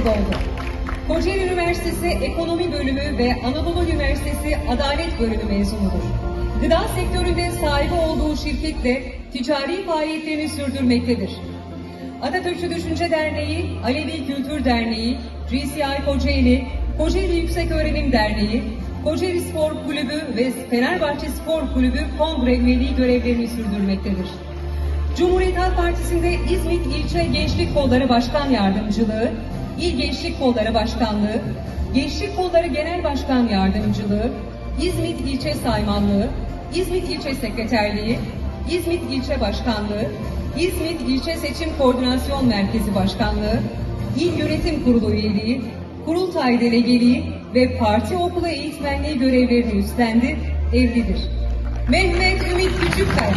lisede oldu. Kocaeli Üniversitesi Ekonomi Bölümü ve Anadolu Üniversitesi Adalet Bölümü mezunudur. Gıda sektöründe sahibi olduğu şirketle ticari faaliyetlerini sürdürmektedir. Atatürkçü Düşünce Derneği, Alevi Kültür Derneği, GCI Kocaeli, Kocaeli Yükseköğrenim Derneği, Kocaeli Spor Kulübü ve Fenerbahçe Spor Kulübü kongre üyeliği görevlerini sürdürmektedir. Cumhuriyet Halk Partisi'nde İzmit İlçe Gençlik Kolları Başkan Yardımcılığı, İl Gençlik Kolları Başkanlığı, Gençlik Kolları Genel Başkan Yardımcılığı, İzmit İlçe Saymanlığı, İzmit İlçe Sekreterliği, İzmit İlçe Başkanlığı, İzmit İlçe Seçim Koordinasyon Merkezi Başkanlığı, İl Yönetim Kurulu üyeliği, Kurultay Delegeliği ve Parti Okulu Eğitmenliği görevlerini üstlendi, evlidir. Mehmet Ümit Küçükkaya